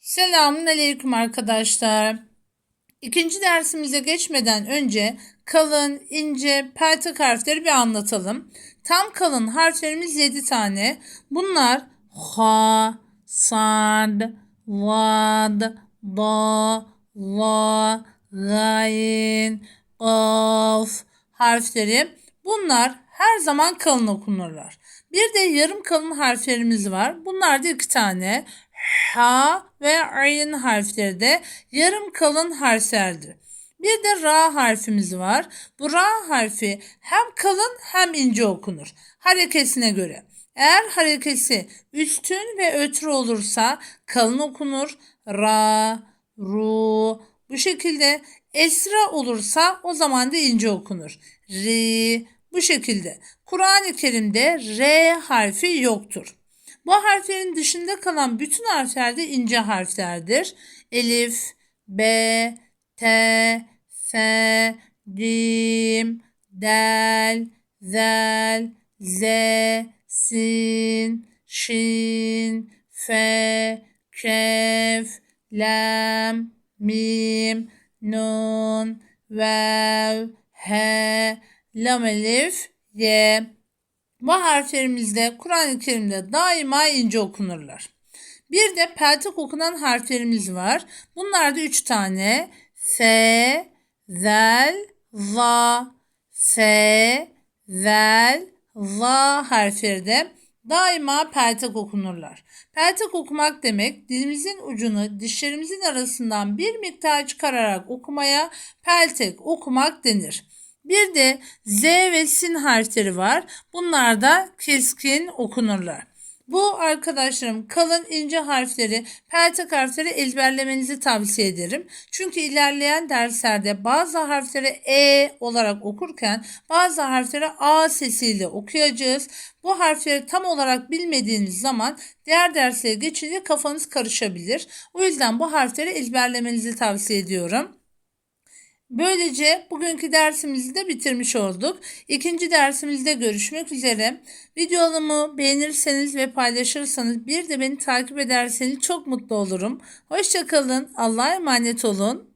Selamun Aleyküm arkadaşlar. İkinci dersimize geçmeden önce kalın, ince, peltek harfleri bir anlatalım. Tam kalın harflerimiz 7 tane. Bunlar ha, sad, vad, da, la, gayin, of harfleri. Bunlar her zaman kalın okunurlar. Bir de yarım kalın harflerimiz var. Bunlar da iki tane. H ve ayn harfleri de yarım kalın harflerdir. Bir de ra harfimiz var. Bu ra harfi hem kalın hem ince okunur. Harekesine göre. Eğer harekesi üstün ve ötrü olursa kalın okunur. Ra, ru. Bu şekilde esra olursa o zaman da ince okunur. Ri. Bu şekilde. Kur'an-ı Kerim'de R harfi yoktur. Bu harflerin dışında kalan bütün harfler de ince harflerdir. Elif, B, T, F, Dim, Del, Zel, Z, Sin, Şin, Fe, Kef, Lem, Mim, Nun, Vev, He, Lam Elif, Y. Bu harflerimizde Kur'an-ı Kerim'de daima ince okunurlar. Bir de peltek okunan harflerimiz var. Bunlar da üç tane. F, zel, za. F, zel, za harfleri de daima peltek okunurlar. Peltek okumak demek dilimizin ucunu dişlerimizin arasından bir miktar çıkararak okumaya peltek okumak denir. Bir de Z ve Sin harfleri var. Bunlar da keskin okunurlar. Bu arkadaşlarım kalın ince harfleri, peltek harfleri ezberlemenizi tavsiye ederim. Çünkü ilerleyen derslerde bazı harfleri E olarak okurken bazı harfleri A sesiyle okuyacağız. Bu harfleri tam olarak bilmediğiniz zaman diğer derslere geçince kafanız karışabilir. O yüzden bu harfleri ezberlemenizi tavsiye ediyorum. Böylece bugünkü dersimizi de bitirmiş olduk. İkinci dersimizde görüşmek üzere. Videomu beğenirseniz ve paylaşırsanız bir de beni takip ederseniz çok mutlu olurum. Hoşçakalın. Allah'a emanet olun.